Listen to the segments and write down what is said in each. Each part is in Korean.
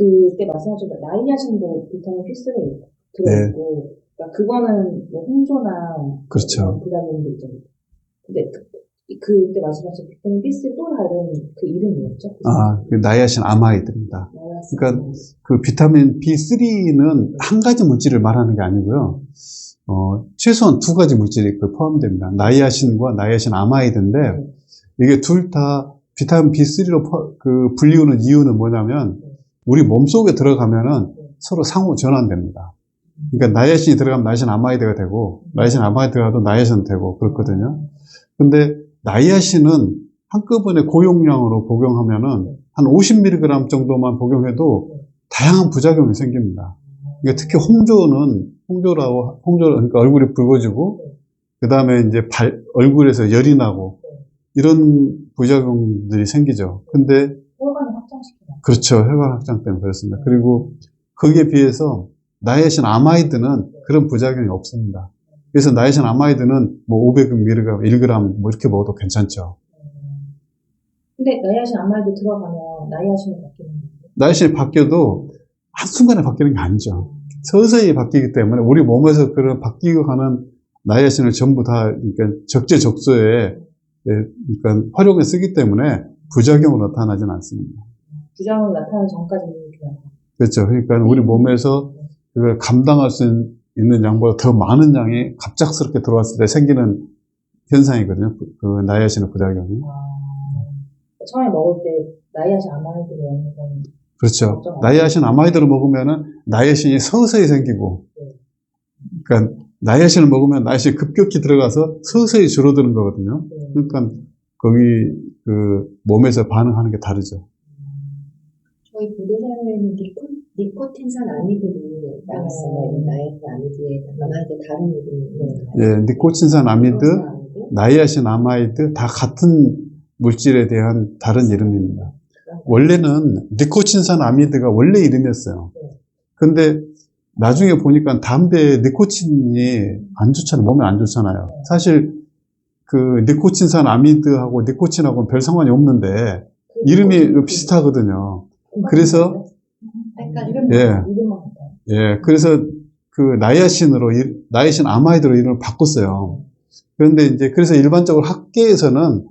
그때 말씀하신 나이아신도 비타민 B3에 들어있고, 그러니까 그거는 뭐 홍조나 그렇죠. 뭐 부작용도 있잖아요. 근데 그, 그때 말씀하신 비타민 B3 또 다른 그 이름이 뭐였죠? 아, 그 나이아신 아마이드입니다. 나이아신. 그러니까 그 비타민 B3는 한 가지 물질을 말하는 게 아니고요. 어, 최소한 두 가지 물질이 그 포함됩니다. 나이아신과 나이아신 아마이드인데 이게 둘 다 비타민 B3로 그 분리우는 이유는 뭐냐면 우리 몸 속에 들어가면은 서로 상호 전환됩니다. 그러니까 나이아신이 들어가면 나이아신 아마이드가 되고 나이아신 아마이드가 도 나이아신 되고 그렇거든요. 근데 나이아신은 한꺼번에 고용량으로 복용하면은 한 50mg 정도만 복용해도 다양한 부작용이 생깁니다. 그러니까 특히 홍조는 홍조라고 홍조 그러니까 얼굴이 붉어지고 그 다음에 이제 발 얼굴에서 열이 나고 이런 부작용들이 생기죠. 근데. 그렇죠 혈관 확장 때문에 그렇습니다. 그리고 거기에 비해서 나이아신 아마이드는 그런 부작용이 없습니다. 그래서 나이아신 아마이드는 뭐 500mg, 1g 뭐 이렇게 먹어도 괜찮죠. 근데 나이아신 아마이드 들어가면 나이아신이 바뀌는 거예요. 나이아신이 바뀌어도 한순간에 바뀌는 게 아니죠. 서서히 바뀌기 때문에 우리 몸에서 그런 바뀌고 가는 나이아신을 전부 다 그러니까 적재적소에 예, 그러니까 활용해 쓰기 때문에 부작용으로 나타나지는 않습니다. 부작용이 나타나기 전까지는 그렇죠. 그러니까 우리 몸에서 그걸 감당할 수 있는 양보다 더 많은 양이 갑작스럽게 들어왔을 때 생기는 현상이거든요. 그, 그 나이아신의 부작용이. 아, 처음에 먹을 때 나이아신 아마이드를 먹는 거는 그렇죠. 나이아신 아마이드를 먹으면은 나이아신이 서서히 생기고, 그러니까 나이아신을 먹으면 나이아신이 급격히 들어가서 서서히 줄어드는 거거든요. 네. 그러니까 거기 그 몸에서 반응하는 게 다르죠. 저희 보도자료에는 니코, 니코틴산 아미드도 나왔어요. 이 나이트 아미드에 아마이드 다른 이름이 예, 니코틴산 아미드, 나이아신 아마이드 다 같은 물질에 대한 다른 이름입니다. 원래는 니코틴산 아미드가 원래 이름이었어요. 근데 나중에 보니까 담배에 니코틴이 안 좋잖아요. 몸에 안 좋잖아요. 사실 그 니코틴산 아미드하고 니코틴하고는 별 상관이 없는데 이름이 비슷하거든요. 그래서 예. 예, 그래서 그 나이아신으로, 이- 나이아신 아마이드로 이름을 바꿨어요. 그런데 이제 그래서 일반적으로 학계에서는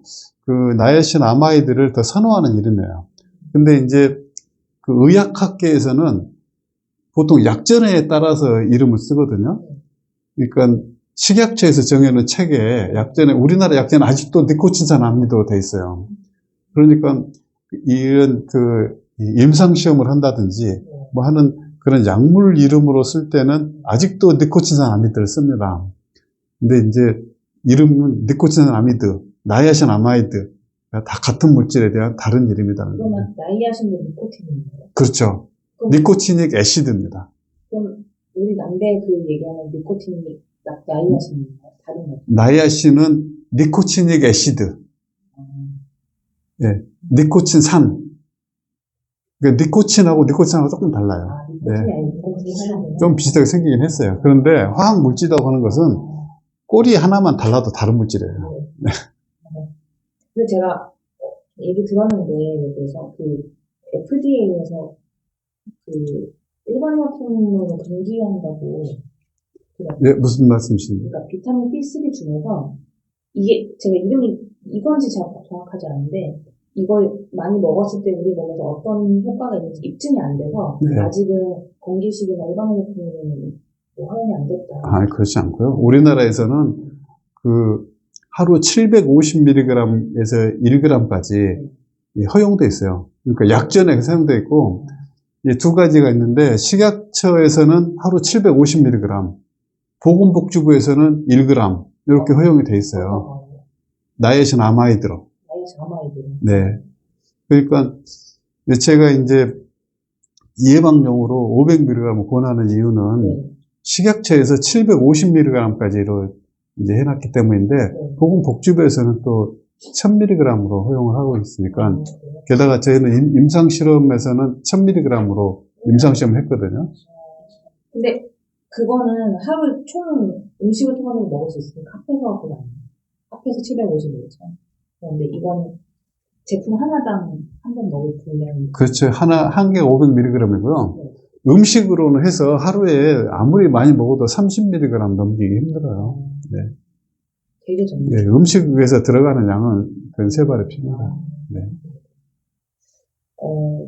그 나이아신 아마이드를 더 선호하는 이름이에요. 근데 이제 그 의학학계에서는 보통 약전에 따라서 이름을 쓰거든요. 그러니까 식약처에서 정해놓은 책에 약전에, 우리나라 약전에 아직도 니코틴산 아미드로 돼 있어요. 그러니까 이런 그 임상시험을 한다든지 뭐 하는 그런 약물 이름으로 쓸 때는 아직도 니코틴산 아미드를 씁니다. 근데 이제 이름은 니코틴산 아미드, 나이아신 아마이드 다 같은 물질에 대한 다른 이름이다는 거죠. 그러면 나이아신도 니코틴인가요? 그렇죠. 니코티닉 애시드입니다. 그럼 우리 남대 그 얘기하는 니코틴이 나- 나이아신인가요? 다른 거? 나이아신은 니코티닉 애시드, 예, 니코틴산. 그러니까 니코틴하고 니코틴하고 조금 달라요. 아, 하나구나. 좀 비슷하게 생기긴 했어요. 그런데 화학 물질이라고 하는 것은 꼬리 하나만 달라도 다른 물질이에요. 근데 제가 얘기 들었는데 그래서 그 FDA에서 그 일반 약품으로 금기한다고 예, 무슨 말씀이십니까? 그러니까 비타민 B3 중에서 이게 제가 이름이 이건지 잘 정확하지 않은데 이걸 많이 먹었을 때 우리 몸에서 어떤 효과가 있는지 입증이 안 돼서 네. 아직은 건기식이나 일반약품으로는 뭐 허용이 안 됐다. 아, 그렇지 않고요. 우리나라에서는 그 하루 750mg에서 1g까지 허용돼 있어요. 그러니까 약전에 사용돼 있고 이두 가지가 있는데 식약처에서는 하루 750mg, 보건복지부에서는 1g 이렇게 허용이 돼 있어요. 나이아신 아마이드로. 아마이드. 네. 그러니까 제가 이제 예방용으로 500mg을 권하는 이유는 네. 식약처에서 750mg까지로 이제 해놨기 때문인데 네. 보건복지부에서는 또 1000mg으로 허용을 하고 있으니까 음, 게다가 저희는 임- 임상 실험에서는 1000mg으로 임상 시험을 했거든요. 근데 그거는 하루 총 음식을 통해서 먹을 수 있으니까 합해서 그거 아니에요. 합해서 750이죠. 그런데 이건 제품 하나당 한 번 먹을 분량이. 그렇죠. 하나, 한 개가 500mg이고요. 네. 음식으로는 해서 하루에 아무리 많이 먹어도 30mg 넘기기 힘들어요. 네. 되게 정말. 예, 음식에서 들어가는 양은 그세 발의 피입니다. 네. 어,